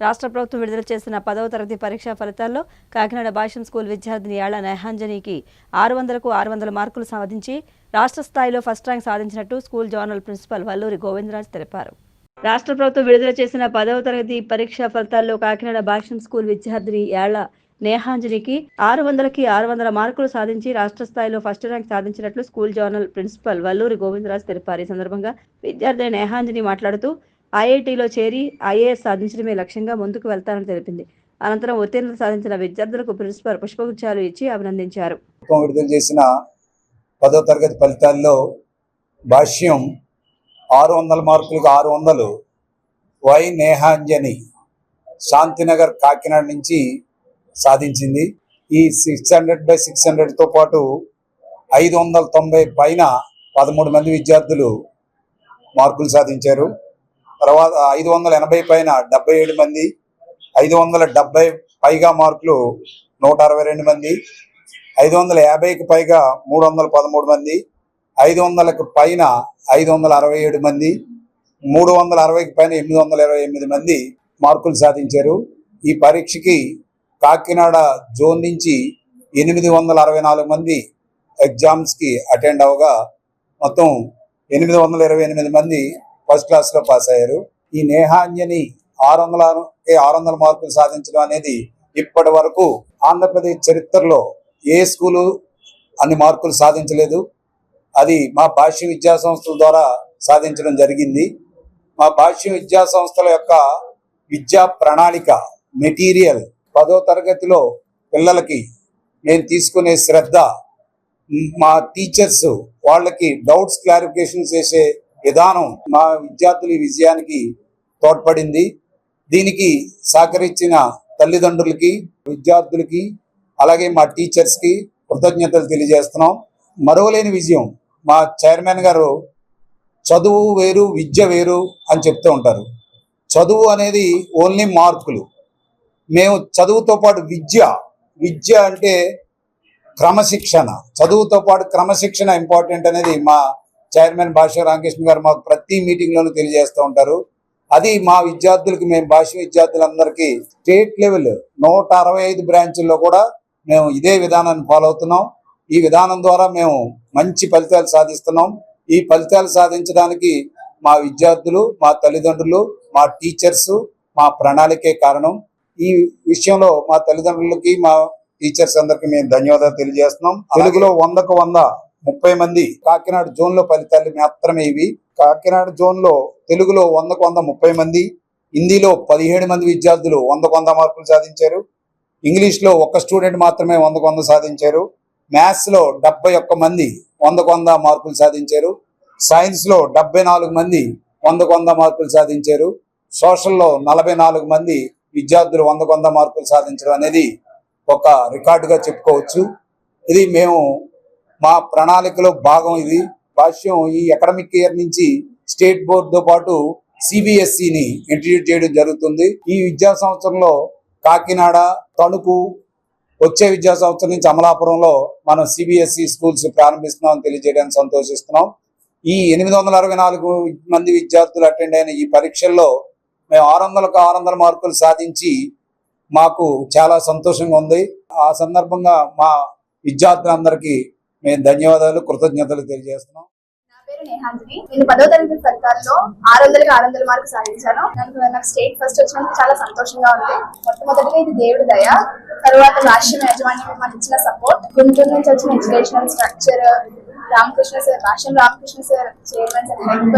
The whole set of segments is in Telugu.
రాష్ట్ర ప్రభుత్వం విడుదల చేసిన పదవ తరగతి పరీక్షా ఫలితాల్లో కాకినాడ భాష్యం స్కూల్ విద్యార్థిని యాళ్ళ నెహాంజనీకి ఆరు వందలకు ఆరు వందల మార్కులు సాధించి రాష్ట్ర స్థాయిలో first rank సాధించినట్టు school zonal principal Valluri Govindaraj తెలిపారు. రాష్ట్ర ప్రభుత్వం విడుదల చేసిన పదవ తరగతి పరీక్షా ఫలితాల్లో కాకినాడ భాష్యం స్కూల్ విద్యార్థిని యాళ్ళ నేహాంజనికి ఆరు వందలకి ఆరు వందల మార్కులు సాధించి రాష్ట్ర స్థాయిలో first rank సాధించినట్లు school zonal principal Valluri Govindaraj తెలిపారు. ఈ సందర్భంగా విద్యార్థిని నేహాంజని మాట్లాడుతూ ఐఐటిలో చేరి ఐఏఎస్ సాధించడమే లక్ష్యంగా ముందుకు వెళ్తానని తెలిపింది. అనంతరం ఉత్తీర్ణత సాధించిన విద్యార్థులకు ప్రిన్సిపల్ పుష్పగుచ్చాలు ఇచ్చి అభినందించారు. విడుదల చేసిన పదో తరగతి ఫలితాల్లో భాష్యం ఆరు వందల మార్కులకు ఆరు వందలు. వై నేహాంజని శాంతినగర్ కాకినాడ నుంచి సాధించింది. ఈ సిక్స్ హండ్రెడ్ బై సిక్స్ హండ్రెడ్తో పాటు ఐదు వందల తొంభై పైన పదమూడు మంది విద్యార్థులు మార్కులు సాధించారు. తర్వాత ఐదు వందల ఎనభై పైన డెబ్బై ఏడు మంది ఐదు వందల డెబ్బై పైగా మార్కులు నూట అరవై రెండు మంది ఐదు వందల యాభైకి పైగా మూడు వందల పదమూడు మంది ఐదు వందలకు పైన ఐదు వందల అరవై ఏడు మంది మూడు వందల అరవైకి పైన ఎనిమిది వందల ఇరవై ఎనిమిది మంది మార్కులు సాధించారు. ఈ పరీక్షకి కాకినాడ జోన్ నుంచి ఎనిమిది వందల అరవై నాలుగు మంది ఎగ్జామ్స్కి అటెండ్ అవగా మొత్తం ఎనిమిది వందల ఇరవై ఎనిమిది మంది ఫస్ట్ క్లాస్లో పాస్ అయ్యారు. ఈ నేహాన్యని ఆరు వందల ఆరు వందల మార్కులు సాధించడం అనేది ఇప్పటి వరకు ఆంధ్రప్రదేశ్ చరిత్రలో ఏ స్కూలు అన్ని మార్కులు సాధించలేదు. అది మా భాష్య విద్యా సంస్థల ద్వారా సాధించడం జరిగింది. మా భాష్య విద్యా సంస్థల యొక్క విద్యా ప్రణాళిక మెటీరియల్ పదో తరగతిలో పిల్లలకి నేను తీసుకునే శ్రద్ధ మా టీచర్స్ వాళ్ళకి డౌట్స్ క్లారిఫికేషన్ చేసే విధానం మా విద్యార్థుల ఈ విజయానికి తోడ్పడింది. దీనికి సహకరించిన తల్లిదండ్రులకి విద్యార్థులకి అలాగే మా టీచర్స్కి కృతజ్ఞతలు తెలియజేస్తున్నాం. మరవలేని విజయం మా చైర్మన్ గారు చదువు వేరు విద్య వేరు అని చెప్తూ ఉంటారు. చదువు అనేది ఓన్లీ మార్కులు. మేము చదువుతో పాటు విద్య విద్య అంటే క్రమశిక్షణ. చదువుతో పాటు క్రమశిక్షణ ఇంపార్టెంట్ అనేది మా చైర్మన్ భాష రామకృష్ణ గారు మాకు ప్రతి మీటింగ్లోనూ తెలియజేస్తూ ఉంటారు. అది మా విద్యార్థులకి మేము భాష విద్యార్థులందరికీ స్టేట్ లెవెల్ నూట అరవై ఐదు బ్రాంచుల్లో కూడా మేము ఇదే విధానాన్ని ఫాలో అవుతున్నాం. ఈ విధానం ద్వారా మేము మంచి ఫలితాలు సాధిస్తున్నాం. ఈ ఫలితాలు సాధించడానికి మా విద్యార్థులు మా తల్లిదండ్రులు మా టీచర్స్ మా ప్రణాళికే కారణం. ఈ విషయంలో మా తల్లిదండ్రులకి మా టీచర్స్ అందరికి మేము ధన్యవాదాలు తెలియజేస్తున్నాం. తెలుగులో వందకు వంద ముప్పై మంది కాకినాడ జోన్లో ఫలితాలు మాత్రమే ఇవి. కాకినాడ జోన్లో తెలుగులో వందకు వంద ముప్పై మంది హిందీలో పదిహేడు మంది విద్యార్థులు వందకు వంద మార్కులు సాధించారు. ఇంగ్లీష్లో ఒక ఒక్క స్టూడెంట్ మాత్రమే వందకు వంద సాధించారు. మ్యాథ్స్లో డెబ్బై ఒక్క మంది వందకు వంద మార్కులు సాధించారు. సైన్స్లో డెబ్బై నాలుగు మంది వందకు వంద మార్కులు సాధించారు. సోషల్లో నలభై నాలుగు మంది విద్యార్థులు వందకు వంద మార్కులు సాధించడం అనేది ఒక రికార్డుగా చెప్పుకోవచ్చు. ఇది మేము మా ప్రణాళికలో భాగం ఇది. భాష్యం ఈ అకాడమిక్ ఇయర్ నుంచి స్టేట్ బోర్డుతో పాటు సిబిఎస్ఈని ఇంట్రడ్యూట్ చేయడం జరుగుతుంది. ఈ విద్యా సంవత్సరంలో కాకినాడ తణుకు వచ్చే విద్యా సంవత్సరం నుంచి అమలాపురంలో మనం సిబిఎస్ఈ స్కూల్స్ ప్రారంభిస్తున్నామని తెలియజేయడానికి సంతోషిస్తున్నాం. ఈ ఎనిమిది వందల అరవై నాలుగు మంది విద్యార్థులు అటెండ్ అయిన ఈ పరీక్షల్లో మేము ఆరు వందలకు ఆరు వందల మార్కులు సాధించి మాకు చాలా సంతోషంగా ఉంది. ఆ సందర్భంగా మా విద్యార్థులందరికీ మేము ధన్యవాదాలు కృతజ్ఞతలు తెలియజేస్తున్నాం. నా పేరు నేహాంజలి. నేను పదో తరగతి ఫలితాల్లో ఆరు వందలకి ఆరు వందల మార్కు సాధించాను. నాకు నాకు స్టేట్ ఫస్ట్ వచ్చినందుకు చాలా సంతోషంగా ఉంది. మొట్టమొదటిగా ఇది దేవుడి దయ తర్వాత రాష్ట్రం యాజమాన్యం మాకు ఇచ్చిన సపోర్ట్ గుంటూరు నుంచి వచ్చిన ఎడ్యుకేషనల్ స్ట్రక్చర్ రామకృష్ణ సార్ రాష్ట్రం Ramakrishna sir chairman sir help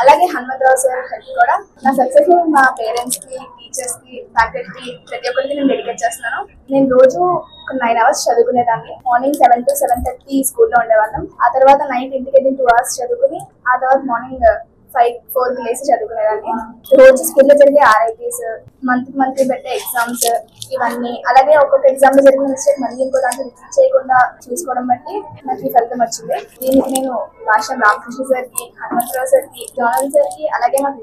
అలాగే హనుమంతరావు సార్ హెల్ప్ కూడా. నా సక్సెస్ మా పేరెంట్స్కి టీచర్స్కి ఫ్యాకల్టీ ప్రతి ఒక్కరికి నేను డెడికేట్ చేస్తున్నాను. నేను రోజు ఒక nine hours చదువుకునేదాన్ని. Morning seven to seven thirty స్కూల్లో ఉండేవాళ్ళం. ఆ తర్వాత నైట్ ఇంటికి వెళ్ళి టూ అవర్స్ చదువుకుని ఆ తర్వాత మార్నింగ్ ఫైవ్ ఫోర్కి లేసి చదువుకునేదాన్ని. రోజు స్కూల్లో జరిగే ఆర్ఐటీస్ మంత్ మంత్లీ పెట్టే ఎగ్జామ్స్ ఇవన్నీ అలాగే ఒక్కొక్క ఎగ్జామ్లో జరిగిన మిస్టేక్ మళ్ళీ ఇంకో దాంట్లో రిపీట్ చేయకుండా చూసుకోవడం బట్టి నాకు ఈ ఫలితం వచ్చింది. దీనికి నేను భాష రామకృష్ణ సార్కి హనుమంతరావు సార్కి జోనల్ సార్కి అలాగే మాకు